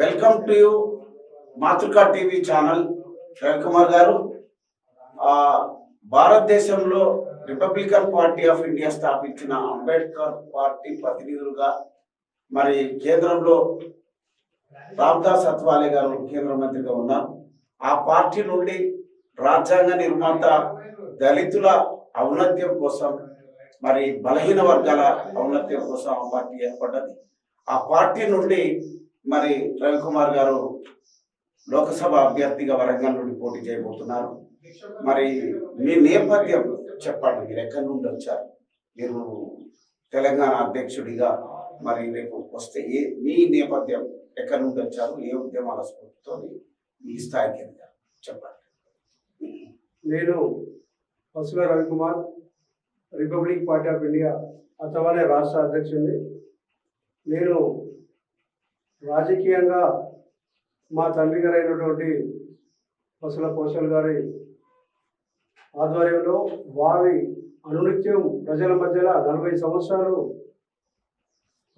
Welcome to you Matruka TV channel Kumar గారు. భారతదేశంలో Republican party of India స్థాపించిన Ambedkar party ప్రతినిధులుగా మరి కేంద్రంలో రామ్దాస్ అత్వాలే గారు కేంద్ర మంత్రిగా ఉన్నారు. ఆ పార్టీ నుండి రాజ్యాంగ నిర్మాత దళితుల ఔన్నత్యం కోసం మరి బలహీన వర్గాల ఔన్నత్యం కోసం ఆ పార్టీ ఏర్పడ్డది. ఆ పార్టీ నుండి మరి రవికుమార్ గారు లోకసభ అభ్యర్థిగా వరంగల్ నుండి పోటీ చేయబోతున్నారు. మరి మీ నేపథ్యం చెప్పండి మీరు ఎక్కడి నుండి వచ్చారు? మీరు తెలంగాణ అధ్యక్షుడిగా మరి రేపు వస్తే ఏ మీ నేపథ్యం ఎక్కడి నుండి వచ్చారు? ఏ ఉద్యమాల స్ఫూర్తితో ఈ స్థాయికి ఎదిగారు? చెప్పండి. నేను Pasula Ravikumar Republic Party of India Athawale రాష్ట్ర అధ్యక్షుడిని. నేను రాజకీయంగా మా తండ్రి గారు అయినటువంటి పసుల పోషల్ గారి ఆధ్వర్యంలో వారి అనునిత్యం ప్రజల మధ్యలో నలభై సంవత్సరాలు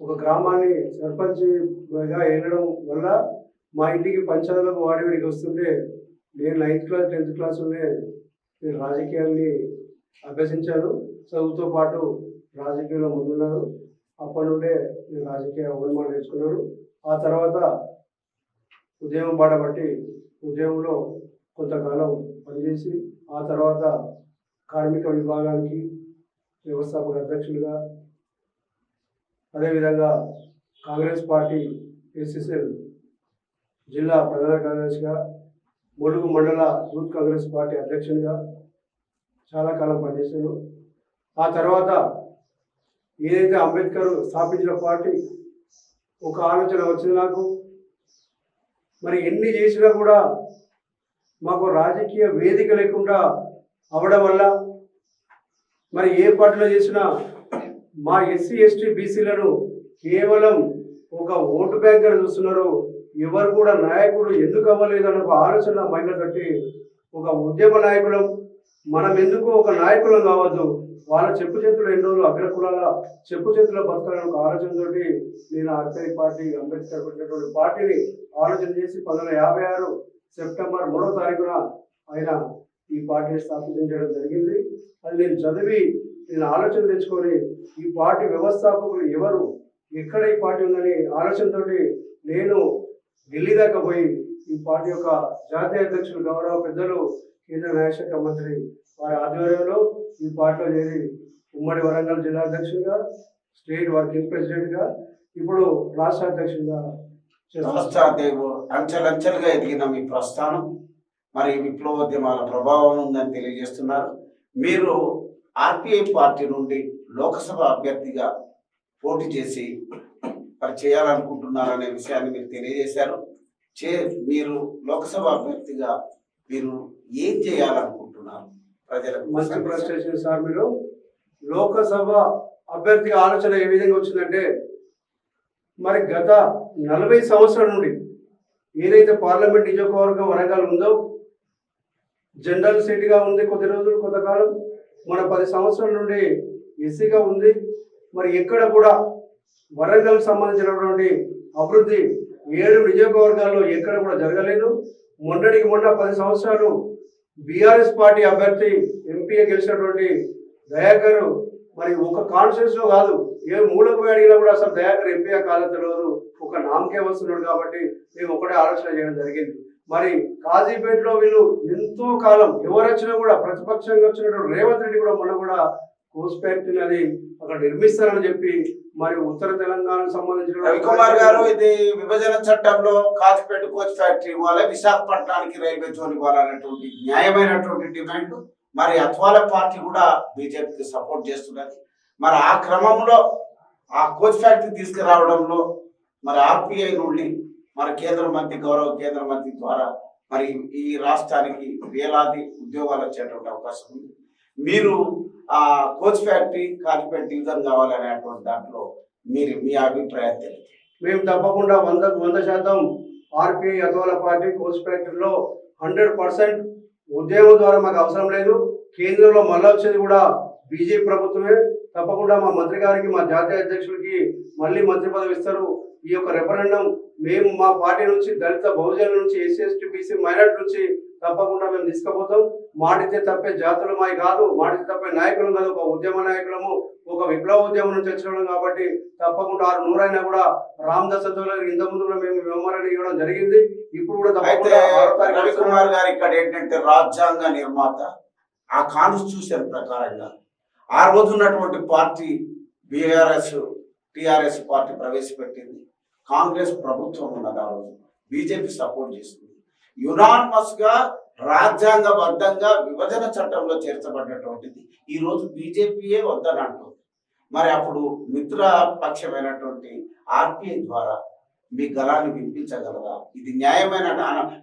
ఒక గ్రామాన్ని సర్పంచ్గా వెళ్ళడం వల్ల మా ఇంటికి పంచాయతీలకు వాడివిడికి వస్తుంటే నేను నైన్త్ క్లాస్ టెన్త్ క్లాస్లోనే నేను రాజకీయాన్ని అభ్యసించాను. చదువుతో పాటు రాజకీయంలో ముందున్నారు. అప్పటి నుండే నేను రాజకీయ అవమానం నేర్చుకున్నాను ఆ తర్వాత ఉద్యమం పాడబట్టి ఉద్యమంలో కొంతకాలం పనిచేసి ఆ తర్వాత కార్మిక విభాగానికి వ్యవస్థాపక అధ్యక్షులుగా అదేవిధంగా కాంగ్రెస్ పార్టీ ఎస్ఎస్ఎల్ జిల్లా ప్రధాన కార్యదర్శిగా ములుగు మండల యూత్ కాంగ్రెస్ పార్టీ అధ్యక్షునిగా చాలా కాలం పనిచేశాను. ఆ తర్వాత ఏదైతే అంబేద్కర్ స్థాపించిన పార్టీ ఒక ఆలోచన వచ్చింది నాకు. మరి ఎన్ని చేసినా కూడా మాకు రాజకీయ వేదిక లేకుండా అవడం వల్ల మరి ఏ పార్టీలో చేసినా మా ఎస్సీ ఎస్టీ బీసీలను కేవలం ఒక ఓటు బ్యాంకర్ చూస్తున్నారు. ఎవరు కూడా నాయకుడు ఎందుకు అవ్వలేదు అన్న ఒక ఆలోచన మైండ్ కట్టి ఒక ఉద్యమ నాయకులం మనం ఎందుకు ఒక నాయకులం కావద్దు. వాళ్ళ చెప్పు చేతులు ఎన్నో రోజులు అగ్రకులాల చెప్పు చేతుల బతకాలని ఒక ఆలోచనతోటి నేను ఆర్పీఐ పార్టీ అంబేద్కర్ పెట్టినటువంటి పార్టీని ఆలోచన చేసి పంతొమ్మిది యాభై ఆరు సెప్టెంబర్ మూడో తారీఖున ఆయన ఈ పార్టీని స్థాపించడం జరిగింది. అది నేను చదివి నేను ఆలోచన తెచ్చుకొని ఈ పార్టీ వ్యవస్థాపకులు ఎవరు ఎక్కడ ఈ పార్టీ ఉందని ఆలోచనతోటి నేను ఢిల్లీ దాకా పోయి ఈ పార్టీ యొక్క జాతీయ అధ్యక్షులు గౌరవ పెద్దలు కేంద్ర న్యాయశాఖ మంత్రి వారి ఆధ్వర్యంలో ఈ పార్టీలో చేరి ఉమ్మడి వరంగల్ జిల్లా అధ్యక్షుడిగా స్టేట్ వర్కింగ్ ప్రెసిడెంట్గా ఇప్పుడు రాష్ట్ర అధ్యక్షుడిగా చేస్తున్నాను. అంచెలంచెలుగా ఎదిగిన మీ ప్రస్థానం మరి విప్లవోద్యమాల ప్రభావం ఉందని తెలియజేస్తున్నారు. మీరు ఆర్పిఐ పార్టీ నుండి లోకసభ అభ్యర్థిగా పోటీ చేసి మరి చేయాలనుకుంటున్నారనే విషయాన్ని మీరు తెలియజేశారు. చే మీరు లోకసభ అభ్యర్థిగా మీరు ఏం చేయాలనుకుంటున్నారు? మంచి ప్రశ్న చేసిన సార్ మీరు లోకసభ అభ్యర్థి ఆలోచన ఏ విధంగా వచ్చిందంటే మరి గత నలభై సంవత్సరాల నుండి ఏదైతే పార్లమెంట్ నియోజకవర్గం వరంగల్ ఉందో జనరల్ సీట్గా ఉంది కొద్ది రోజులు కొంతకాలం మన పది సంవత్సరాల నుండి ఎస్సీగా ఉంది. మరి ఎక్కడ కూడా వరంగల్కి సంబంధించినటువంటి అభివృద్ధి ఏడు నియోజకవర్గాల్లో ఎక్కడ కూడా జరగలేదు. మొన్నటికి మొన్న పది సంవత్సరాలు బీఆర్ఎస్ పార్టీ అభ్యర్థి ఎంపీగా గెలిచినటువంటి దయాకర్ మరి ఒక కాన్స్టిట్యూన్స్లో కాదు ఏ మూలకు అడిగినా కూడా అసలు దయాకర్ ఎంపీగా కాలేదు తెలియదు. ఒక నామకే వస్తున్నాడు కాబట్టి మేము ఒకటే ఆలోచన చేయడం జరిగింది. మరి కాజీపేటలో వీళ్ళు ఎంతో కాలం ఎవరు వచ్చినా కూడా ప్రతిపక్షంగా వచ్చినటువంటి రేవంత్ రెడ్డి కూడా మొన్న కూడా కోస్ ఫ్యాక్టరీ అది అక్కడ నిర్మిస్తారని చెప్పి మరి ఉత్తర తెలంగాణకు సంబంధించిన రవికుమార్ గారు ఇది విభజన చట్టంలో కాచిపేట కోచ్ ఫ్యాక్టరీ ఇవ్వాలి విశాఖపట్నానికి రైల్వే జోన్ ఇవ్వాలనేటువంటి న్యాయమైనటువంటి డిమాండ్. మరి అత్వాల పార్టీ కూడా బీజేపీకి సపోర్ట్ చేస్తున్నది. మరి ఆ క్రమంలో ఆ కోచ్ ఫ్యాక్టరీ తీసుకురావడంలో మరి ఆర్పిఐ నుండి మరి కేంద్ర మంత్రి గౌరవ కేంద్ర మంత్రి ద్వారా మరి ఈ రాష్ట్రానికి వేలాది ఉద్యోగాలు వచ్చేటువంటి అవకాశం ఉంది. మీరు ఆ కోచ్ ఫ్యాక్టరీ కాచిపేట డివిజన్ కావాలనేటువంటి దాంట్లో మీరు మీ అభిప్రాయం తెలియదు మేము తప్పకుండా వంద వంద శాతం ఆర్పిఐ అథవాల పార్టీ కోచ్ ఫ్యాక్టరీలో హండ్రెడ్ పర్సెంట్ ఉద్యోగం ద్వారా మాకు అవసరం లేదు. కేంద్రంలో మళ్ళీ వచ్చేది కూడా బీజేపీ ప్రభుత్వమే. తప్పకుండా మా మంత్రి గారికి మా జాతీయ అధ్యక్షుడికి మళ్ళీ మంత్రి పదవి ఇస్తారు. ఈ యొక్క రెఫరెండం మేము మా పార్టీ నుంచి దళిత బహుజనుల నుంచి ఎస్సీ ఎస్టీ బీసీ మైనార్టీ నుంచి తప్పకుండా మేము తీసుకుపోతాం. మాటితే తప్పే జాతులు మాయి కాదు మాటితే తప్పే నాయకులు కాదు. ఒక ఉద్యమ నాయకులము ఒక విప్లవ ఉద్యమం నుంచి వచ్చిన కాబట్టి తప్పకుండా ఆరు నూరైనా కూడా రామదాస్ గారికి ఇంత ముందు కూడా మేము మెమోరాండం ఇవ్వడం జరిగింది. ఇప్పుడు కూడా రవికుమార్ గారు ఇక్కడ ఏంటంటే రాజ్యాంగ నిర్మాత. ఆ కాన్స్టిట్యూషన్ ప్రకారంగా ఆ రోజు ఉన్నటువంటి పార్టీ బీఆర్ఎస్ టిఆర్ఎస్ పార్టీ ప్రవేశపెట్టింది. కాంగ్రెస్ ప్రభుత్వం ఉన్నది ఆ రోజు. బీజేపీ సపోర్ట్ చేసింది. యునానిమస్గా రాజ్యాంగబద్ధంగా విభజన చట్టంలో చేర్చబడినటువంటిది ఈ రోజు బీజేపీయే వద్దని అంటుంది. మరి అప్పుడు మిత్ర పక్షమైనటువంటి ఆర్పిఐ ద్వారా మీ గలాన్ని వినిపించగలరా ఇది న్యాయమైన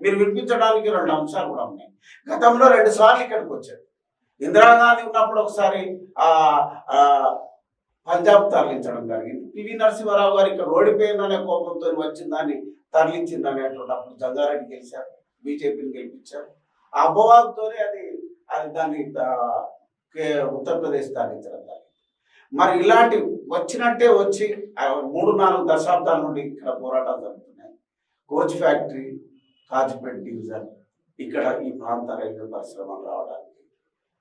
మీరు వినిపించడానికి రెండు అంశాలు కూడా ఉన్నాయి. గతంలో రెండు సార్లు ఇక్కడికి వచ్చారు. ఇందిరాగాంధీ ఉన్నప్పుడు ఒకసారి ఆ ఆ, పంజాబ్ తరలించడం జరిగింది. పివి నరసింహారావు గారు ఇక్కడ ఓడిపోయిందనే కోపంతో వచ్చిందని తరలించింది అనేటువంటి అప్పుడు జంగారెడ్డి గెలిచారు. బీజేపీని గెలిపించారు. ఆ అపవాదంతోనే అది అది దాన్ని ఉత్తరప్రదేశ్ తరలించడం జరిగింది. మరి ఇలాంటి వచ్చినట్టే వచ్చి మూడు నాలుగు దశాబ్దాల నుండి ఇక్కడ పోరాటాలు జరుగుతున్నాయి. కోచ్ ఫ్యాక్టరీ కాజ్పేట్ డివిజన్ ఇక్కడ ఈ ప్రాంత రైల్వే పరిశ్రమలు రావడానికి.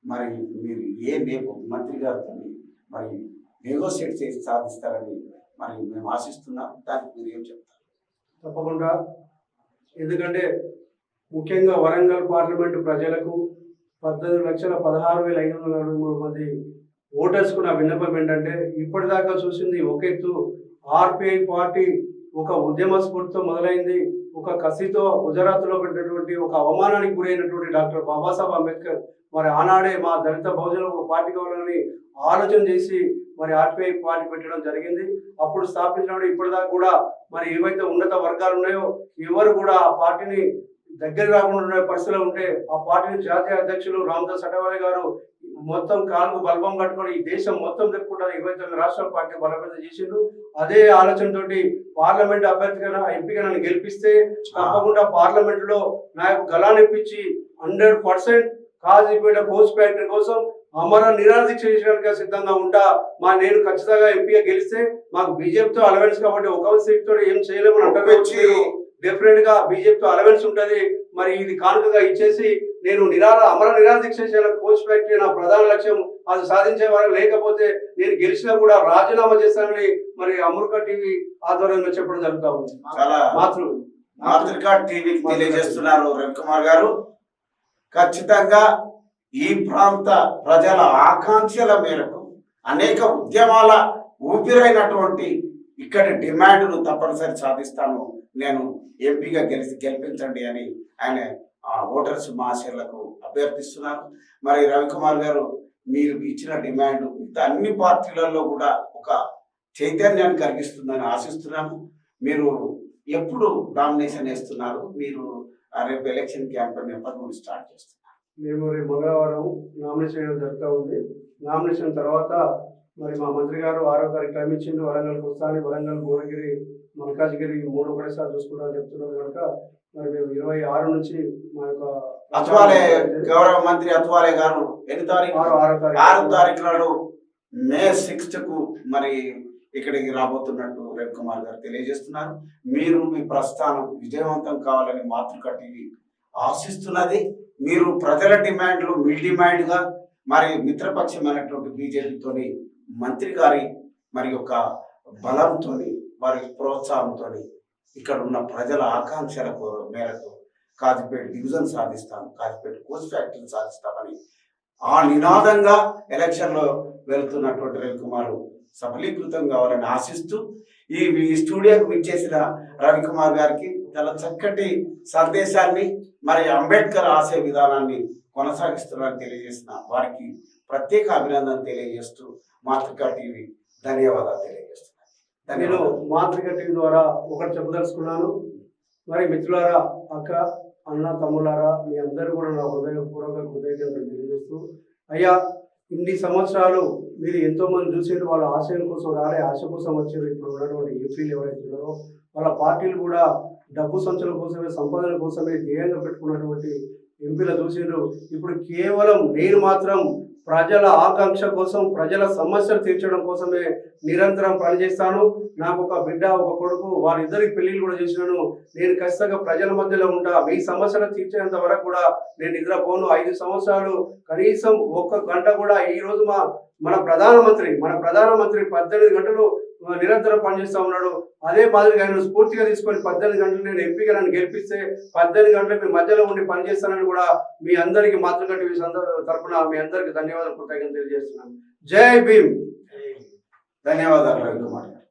మరి మీరు ఏ నేపు మంత్రి గారితో మరి నెగోషియేట్ చేసి సాధిస్తారని మరి మేము ఆశిస్తున్నాం. దానికి మీరు ఏం చెప్తారు? తప్పకుండా. ఎందుకంటే ముఖ్యంగా వరంగల్ పార్లమెంటు ప్రజలకు పద్దెనిమిది లక్షల పదహారు వేల ఐదు వందల నలభై మూడు మంది ఓటర్స్కు నా విన్నపం ఏంటంటే ఇప్పటిదాకా చూసింది ఒక ఎత్తు ఆర్పిఐ పార్టీ ఒక ఉద్యమ స్ఫూర్తితో మొదలైంది ఒక కసితో గుజరాత్లో పెట్టినటువంటి ఒక అవమానానికి గురైనటువంటి డాక్టర్ బాబాసాహెబ్ అంబేద్కర్ మరి ఆనాడే మా దళిత బహుజన ఒక పార్టీ కావాలని ఆలోచన చేసి మరి ఆర్పిఐ పార్టీ పెట్టడం జరిగింది. అప్పుడు స్థాపించినప్పుడు ఇప్పటిదాకా కూడా మరి ఏవైతే ఉన్నత వర్గాలు ఉన్నాయో ఎవరు కూడా ఆ పార్టీని దగ్గర రాకుండా ఉండే పరిస్థితిలో ఉంటే ఆ పార్టీని జాతీయ అధ్యక్షులు రామదాస్ అటవాలే గారు మొత్తం కాలుకు బల్బం కట్టుకొని ఈ దేశం మొత్తం తిప్పుకుంటా ఇరవై తొమ్మిది రాష్ట్రాల పార్టీ బలపేద చేసిండు అదే ఆలోచనతోటి పార్లమెంట్ అభ్యర్థిగా ఎంపిక నన్ను గెలిపిస్తే తప్పకుండా పార్లమెంట్లో నాకు గలానిప్పించి hundred percent Kazipet post factory కోసం అమర నిరాదీక్ష చేయడానికి సిద్ధంగా ఉంటా. మా నేను ఖచ్చితంగా ఎంపీగా గెలిస్తే మాకు బీజేపీతో అలవెన్స్ కాబట్టి ఒక సీట్ తోటి ఏం చేయలేమని అంటే డెఫినెట్గా బీజేపీతో అలవెన్స్ ఉంటది. మరి ఇది కానుకగా ఇచ్చేసి నేను నిరాల అమర నిరాదీక్ష చేయాలి కోచ్ ఫ్యాక్టరీ నా ప్రధాన లక్ష్యం. అది సాధించే వారు లేకపోతే నేను గెలిచినా కూడా రాజీనామా చేస్తానని మరి అమృక టీవీ ఆధ్వర్యంలో చెప్పడం జరుగుతా ఉంది. చాలా మాతృ మాతృకా టీవీకి తెలియజేస్తున్నారు రవికుమార్ గారు. ఖచ్చితంగా ఈ ప్రాంత ప్రజల ఆకాంక్షల మేరకు అనేక ఉద్యమాల ఊపిరైనటువంటి ఇక్కడి డిమాండ్ను తప్పనిసరి సాధిస్తాను నేను ఎంపీగా గెలిచి గెలిపించండి అని ఆయన ఆ, ఓటర్స్ మహాశయులకు అభ్యర్థిస్తున్నాను మరి రవికుమార్ గారు మీరు ఇచ్చిన డిమాండ్ మిగతా అన్ని పార్టీలలో కూడా ఒక చైతన్యాన్ని కలిగిస్తుందని ఆశిస్తున్నాను. మీరు ఎప్పుడు నామినేషన్ వేస్తున్నారు? మీరు రేపు ఎలక్షన్ క్యాంపెయిన్ ఎప్పటి నుండి స్టార్ట్ చేస్తున్నారు. మేము రేపు మంగళవారం నామినేషన్ వేయడం జరుగుతూ ఉంది. నామినేషన్ తర్వాత మరి మా మంత్రి గారు ఆరో తారీఖు టైం ఇచ్చిండు. వరంగల్కి వస్తాను. వరంగల్ భువనగిరి మల్కాజ్గిరి మూడు ఒకటేసారి చూసుకుంటామని చెప్తున్నారు కనుక మరి మేము ఇరవై ఆరు నుంచి మా యొక్క అత్వాలే గౌరవ మంత్రి అత్వాలే గారు ఎన్ని తారీఖు? ఆరు తారీఖు. ఆరు తారీఖు నాడు మే సిక్స్త్కు మరి ఇక్కడికి రాబోతున్నట్టు రవికుమార్ గారు తెలియజేస్తున్నారు. మీరు మీ ప్రస్థానం విజయవంతం కావాలని మాతృక టీవీ ఆశిస్తున్నది. మీరు ప్రజల డిమాండ్లు మీ డిమాండ్గా మరి మిత్రపక్షమైనటువంటి బీజేపీతోని మంత్రి గారి మరి యొక్క బలంతో వారి ప్రోత్సాహంతో ఇక్కడ ఉన్న ప్రజల ఆకాంక్షల మేరకు కాజిపేట డివిజన్ సాధిస్తాం కాజిపేట కోచ్ ఫ్యాక్టరీ సాధిస్తామని ఆ నినాదంగా ఎలక్షన్లో వెళుతున్నటువంటి వెళ్తున్నటువంటి రవికుమార్ సఫలీకృతం కావాలని ఆశిస్తూ ఈ ఈ స్టూడియోకి విచ్చేసిన రవికుమార్ గారికి చాలా చక్కటి సందేశాన్ని మరి అంబేద్కర్ ఆశయ విధానాన్ని కొనసాగిస్తున్నారని తెలియజేసిన వారికి ప్రత్యేక అభినందన తెలియజేస్తూ మాతృకా టీవీ ధన్యవాదాలు తెలియజేస్తున్నాను. నేను ధన్యవాదాలు మాతృక టీవీ ద్వారా ఒకటి చెప్పదలుచుకున్నాను. మరి మిత్రులారా అక్క అన్న తమ్ములారా మీ అందరూ కూడా నా హృదయపూర్వక కృతజ్ఞతలు తెలియజేస్తూ అయ్యా ఇన్ని సంవత్సరాలు మీరు ఎంతోమంది చూసేది వాళ్ళ ఆశయం కోసం రాలే ఆశ కోసం వచ్చారు ఇప్పుడు ఉన్నటువంటి ఎంపీలు ఎవరైతే ఉన్నారో వాళ్ళ పార్టీలు కూడా డబ్బు సంచుల కోసమే సంపాదన కోసమే ధ్యేయంగా పెట్టుకున్నటువంటి ఎంపీలు చూసిండ్రు. ఇప్పుడు కేవలం నేను మాత్రం ప్రజల ఆకాంక్ష కోసం ప్రజల సమస్యలు తీర్చడం కోసమే నిరంతరం పనిచేస్తాను. నాకు ఒక బిడ్డ ఒక కొడుకు వారిద్దరికి పెళ్ళిళ్ళు కూడా చేసినాను. నేను ఖచ్చితంగా ప్రజల మధ్యలో ఉంటా. మీ సమస్యలు తీర్చేంత వరకు కూడా నేను నిద్రపోను. ఐదు సంవత్సరాలు కనీసం ఒక్క గంట కూడా ఈ రోజు మా మన ప్రధానమంత్రి మన ప్రధానమంత్రి పద్దెనిమిది గంటలు నిరంతరం పనిచేస్తా ఉన్నాడు. అదే మాదిరిగా ఆయన స్ఫూర్తిగా తీసుకొని పద్దెనిమిది గంటలు నేను ఎంపీగా నన్ను గెలిపిస్తే పద్దెనిమిది గంటలు మీ మధ్యలో ఉండి పనిచేస్తానని కూడా మీ అందరికీ మాతృగడ్డ తరఫున మీ అందరికీ ధన్యవాదాలు కృతజ్ఞతలు తెలియజేస్తున్నాను. జై భీమ్. ధన్యవాదాలు